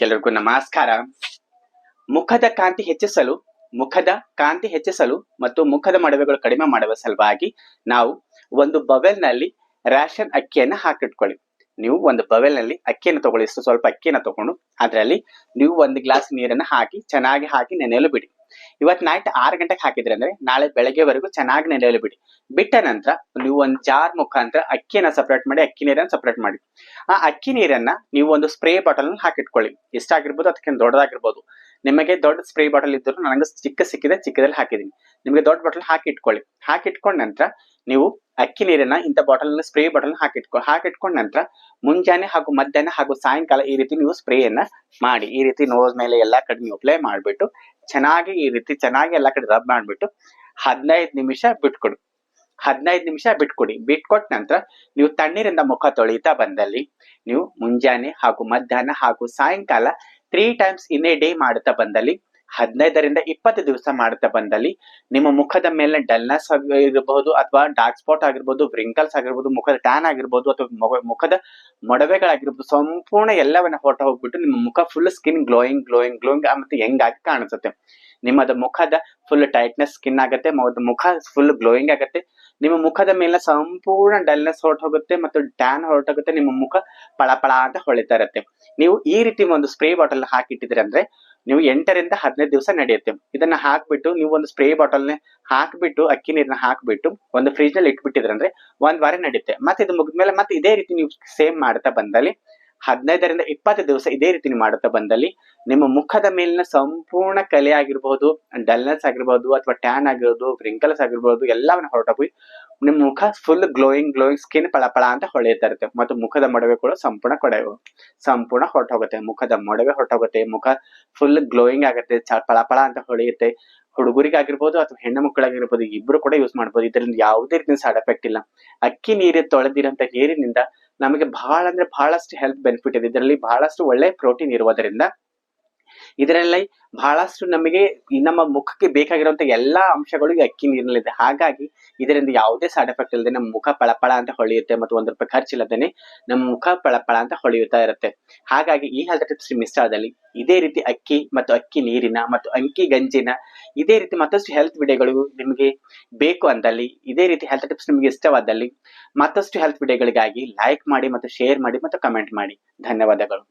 ಎಲ್ಲರಿಗೂ ನಮಸ್ಕಾರ. ಮುಖದ ಕಾಂತಿ ಹೆಚ್ಚಿಸಲು, ಮುಖದ ಕಾಂತಿ ಹೆಚ್ಚಿಸಲು ಮತ್ತು ಮುಖದ ಮಡವೆಗಳು ಕಡಿಮೆ ಮಾಡುವ ಸಲುವಾಗಿ ನಾವು ಒಂದು ಬವೆಲ್ನಲ್ಲಿ ರೇಷನ್ ಅಕ್ಕಿಯನ್ನ ಹಾಕಿಟ್ಕೊಳ್ಳಿ. ನೀವು ಒಂದು ಬವೆಲ್ನಲ್ಲಿ ಅಕ್ಕಿಯನ್ನು ತಗೊಳ್ಳಿ ಸ್ವಲ್ಪ ಅಕ್ಕಿಯನ್ನು ತಗೊಂಡು, ಅದರಲ್ಲಿ ನೀವು ಒಂದು ಗ್ಲಾಸ್ ನೀರನ್ನ ಹಾಕಿ, ಚೆನ್ನಾಗಿ ಹಾಕಿ ನೆನೆಯಲು ಬಿಡಿ. ಇವತ್ತು ನೈಟ್ ಆರು ಗಂಟೆಗೆ ಹಾಕಿದ್ರೆ ಅಂದ್ರೆ ನಾಳೆ ಬೆಳಗ್ಗೆವರೆಗೂ ಚೆನ್ನಾಗಿ ನೆನೆಯಲು ಬಿಡಿ. ಬಿಟ್ಟ ನಂತರ ನೀವು ಒಂದು ಜಾರ್ ಮುಖಾಂತರ ಅಕ್ಕಿಯನ್ನ ಸಪರೇಟ್ ಮಾಡಿ, ಅಕ್ಕಿ ನೀರನ್ನ ಸಪ್ರೇಟ್ ಮಾಡಿ. ಆ ಅಕ್ಕಿ ನೀರನ್ನ ನೀವು ಒಂದು ಸ್ಪ್ರೇ ಬಾಟಲ್ ಹಾಕಿಟ್ಕೊಳ್ಳಿ. ಎಷ್ಟಾಗಿರ್ಬೋದು ಅದಕ್ಕಿಂತ ದೊಡ್ಡದಾಗಿರ್ಬೋದು. ನಿಮಗೆ ದೊಡ್ಡ ಸ್ಪ್ರೇ ಬಾಟಲ್ ಇದ್ದರೂ ನನಗೆ ಚಿಕ್ಕ ಸಿಕ್ಕಿದೆ ಚಿಕ್ಕದಲ್ಲಿ ಹಾಕಿದೀನಿ ನಿಮಗೆ ದೊಡ್ಡ ಬಾಟಲ್ ಹಾಕಿ ಇಟ್ಕೊಳ್ಳಿ ಹಾಕಿಟ್ಕೊಂಡ ನಂತರ ನೀವು ಅಕ್ಕಿ ನೀರನ್ನ ಇಂಥ ಬಾಟಲ್ ಸ್ಪ್ರೇ ಬಾಟಲ್ ಹಾಕಿಟ್ಕೊ, ಹಾಕಿಟ್ಕೊಂಡ ನಂತರ ಮುಂಜಾನೆ ಹಾಗೂ ಮಧ್ಯಾಹ್ನ ಹಾಗೂ ಸಾಯಂಕಾಲ ಈ ರೀತಿ ನೀವು ಸ್ಪ್ರೇಯನ್ನ ಮಾಡಿ. ಈ ರೀತಿ ನೋಸ್ ಮೇಲೆ ಎಲ್ಲಾ ಕಡೆ ನೀವು ಅಪ್ಲೈ ಮಾಡ್ಬಿಟ್ಟು ಚೆನ್ನಾಗಿ ಈ ರೀತಿ ಚೆನ್ನಾಗಿ ಎಲ್ಲಾ ಕಡೆ ರಬ್ ಮಾಡಿಬಿಟ್ಟು ಹದಿನೈದು ನಿಮಿಷ ಬಿಟ್ಕೊಡು. ಹದಿನೈದು ನಿಮಿಷ ಬಿಟ್ಕೊಡಿ. ಬಿಟ್ಕೊಟ್ಟ ನಂತರ ನೀವು ತಣ್ಣೀರಿಂದ ಮುಖ ತೊಳಿತಾ ಬಂದಲ್ಲಿ ನೀವು ಮುಂಜಾನೆ ಹಾಗೂ ಮಧ್ಯಾಹ್ನ ಹಾಗೂ ಸಾಯಂಕಾಲ three times in a day ಮಾಡುತ್ತಾ ಬಂದಲ್ಲಿ ಹದಿನೈದರಿಂದ ಇಪ್ಪತ್ತು ದಿವಸ ಮಾಡುತ್ತಾ ಬಂದಲ್ಲಿ ನಿಮ್ಮ ಮುಖದ ಮೇಲೆ ಡಲ್ನೆಸ್ ಆಗಿರಬಹುದು ಅಥವಾ ಡಾರ್ಕ್ ಸ್ಪಾಟ್ ಆಗಿರ್ಬೋದು ವ್ರಿಂಕಲ್ಸ್ ಆಗಿರ್ಬೋದು, ಮುಖದ ಟ್ಯಾನ್ ಆಗಿರ್ಬೋದು ಅಥವಾ ಮುಖದ ಮೊಡವೆಗಳಾಗಿರ್ಬೋದು, ಸಂಪೂರ್ಣ ಎಲ್ಲವನ್ನ ಹೊರಟ ಹೋಗ್ಬಿಟ್ಟು ನಿಮ್ಮ ಮುಖ full skin glowing glowing glowing ಮತ್ತೆ ಹೆಂಗಾಗಿ ಕಾಣಿಸುತ್ತೆ. ನಿಮ್ಮದ ಮುಖದ ಫುಲ್ ಟೈಟ್ನೆಸ್ ಸ್ಕಿನ್ ಆಗುತ್ತೆ ಮುಖ ಫುಲ್ ಗ್ಲೋಯಿಂಗ್ ಆಗುತ್ತೆ. ನಿಮ್ಮ ಮುಖದ ಮೇಲೆ ಸಂಪೂರ್ಣ ಡಲ್ನೆಸ್ ಹೊರಟೋಗುತ್ತೆ ಮತ್ತು ಡ್ಯಾನ್ ಹೊರಟೋಗುತ್ತೆ, ನಿಮ್ಮ ಮುಖ ಪಳಪಳ ಅಂತ ಹೊಳಿತಾ ಇರುತ್ತೆ. ನೀವು ಈ ರೀತಿ ಒಂದು ಸ್ಪ್ರೇ ಬಾಟಲ್ ಹಾಕಿಟ್ಟಿದ್ರೆ ಅಂದ್ರೆ, ನೀವು ಎಂಟರಿಂದ ಹದಿನೈದು ದಿವಸ ನಡೆಯುತ್ತೆ. ಇದನ್ನ ಹಾಕ್ಬಿಟ್ಟು ನೀವು ಒಂದು ಸ್ಪ್ರೇ ಬಾಟಲ್ ಹಾಕ್ಬಿಟ್ಟು, ಅಕ್ಕಿ ನೀರನ್ನ ಹಾಕ್ಬಿಟ್ಟು, ಒಂದು ಫ್ರಿಜ್ನಲ್ಲಿ ಇಟ್ಬಿಟ್ಟಿದ್ರೆ ಅಂದ್ರೆ, ಒಂದ್ ವಾರ ನಡೆಯುತ್ತೆ. ಮತ್ತೆ ಇದು ಮುಗಿದ್ಮೇಲೆ ಮತ್ತೆ ಇದೇ ರೀತಿ ನೀವು ಸೇಮ್ ಮಾಡ್ತಾ ಬಂದಲ್ಲಿ ಹದಿನೈದರಿಂದ ಇಪ್ಪತ್ತು ದಿವಸ ಇದೇ ರೀತಿ ನೀವು ಮಾಡುತ್ತಾ ಬಂದಲ್ಲಿ ನಿಮ್ಮ ಮುಖದ ಮೇಲಿನ ಸಂಪೂರ್ಣ ಕಲೆ ಆಗಿರ್ಬೋದು ಡಲ್ನೆಸ್ ಆಗಿರ್ಬೋದು ಅಥವಾ ಟ್ಯಾನ್ ಆಗಿರ್ಬೋದು ವ್ರಿಂಕಲ್ಸ್ ಆಗಿರ್ಬೋದು ಎಲ್ಲವನ್ನ ಹೊರಟೋಗಿ ನಿಮ್ಮ ಮುಖ ಫುಲ್ ಗ್ಲೋಯಿಂಗ್ ಗ್ಲೋಯಿಂಗ್ ಸ್ಕಿನ್ ಪಳಪಳ ಅಂತ ಹೊಳೆಯುತ್ತಾ ಇರುತ್ತೆ. ಮತ್ತು ಮುಖದ ಮೊಡವೆ ಕೂಡ ಸಂಪೂರ್ಣ ಕೊಡೆ ಸಂಪೂರ್ಣ ಹೊರಟೋಗುತ್ತೆ ಮುಖದ ಮೊಡವೆ ಹೊರಟೋಗುತ್ತೆ ಮುಖ ಫುಲ್ ಗ್ಲೋಯಿಂಗ್ ಆಗುತ್ತೆ ಪಳಪಳ ಅಂತ ಹೊಳೆಯುತ್ತೆ. ಹುಡುಗರಿಗಾಗಿರ್ಬೋದು ಅಥವಾ ಹೆಣ್ಣು ಮಕ್ಕಳಾಗಿರ್ಬೋದು, ಇಬ್ರು ಕೂಡ ಯೂಸ್ ಮಾಡ್ಬೋದು. ಇದರಿಂದ ಯಾವುದೇ ರೀತಿಯ ಸೈಡ್ ಎಫೆಕ್ಟ್ ಇಲ್ಲ. ಅಕ್ಕಿ ನೀರು ತೊಳೆದಿರಂತ ನೀರಿನಿಂದ ನಮಗೆ ಬಹಳ ಅಂದ್ರೆ ಬಹಳಷ್ಟು ಹೆಲ್ತ್ ಬೆನಿಫಿಟ್ ಇದೆ. ಇದರಲ್ಲಿ ಬಹಳಷ್ಟು ಒಳ್ಳೆ ಪ್ರೋಟೀನ್ ಇರುವುದರಿಂದ ಇದರಲ್ಲಿ ಬಹಳಷ್ಟು ನಮಗೆ ನಮ್ಮ ಮುಖಕ್ಕೆ ಬೇಕಾಗಿರುವಂತಹ ಎಲ್ಲಾ ಅಂಶಗಳು ಅಕ್ಕಿ ನೀರಿನಲ್ಲಿದೆ ಹಾಗಾಗಿ ಇದರಿಂದ ಯಾವುದೇ ಸೈಡ್ ಎಫೆಕ್ಟ್ ಇಲ್ಲದೆ ನಮ್ಮ ಮುಖ ಪಳಪಳ ಅಂತ ಹೊಳೆಯುತ್ತೆ ಮತ್ತು ಒಂದ್ ರೂಪಾಯಿ ಖರ್ಚಿಲ್ಲದೇನೆ ನಮ್ಮ ಮುಖ ಪಳಪಳ ಅಂತ ಹೊಳೆಯುತ್ತಾ ಇರುತ್ತೆ. ಹಾಗಾಗಿ ಈ ಹೆಲ್ತ್ ಟಿಪ್ಸ್ ಮಿಸ್ಟಾದಲ್ಲಿ ಇದೇ ರೀತಿ ಅಕ್ಕಿ ಮತ್ತು ಅಕ್ಕಿ ನೀರಿನ ಮತ್ತು ಅಂಕಿ ಗಂಜಿನ ಇದೇ ರೀತಿ ಮತ್ತಷ್ಟು ಹೆಲ್ತ್ ವಿಡಿಯೋಗಳು ನಿಮಗೆ ಬೇಕು ಅಂದಲ್ಲಿ, ಇದೇ ರೀತಿ ಹೆಲ್ತ್ ಟಿಪ್ಸ್ ನಿಮಗೆ ಇಷ್ಟವಾದಲ್ಲಿ ಮತ್ತಷ್ಟು ಹೆಲ್ತ್ ವಿಡಿಯೋಗಳಿಗಾಗಿ ಲೈಕ್ ಮಾಡಿ ಮತ್ತು ಶೇರ್ ಮಾಡಿ ಮತ್ತು ಕಮೆಂಟ್ ಮಾಡಿ. ಧನ್ಯವಾದಗಳು.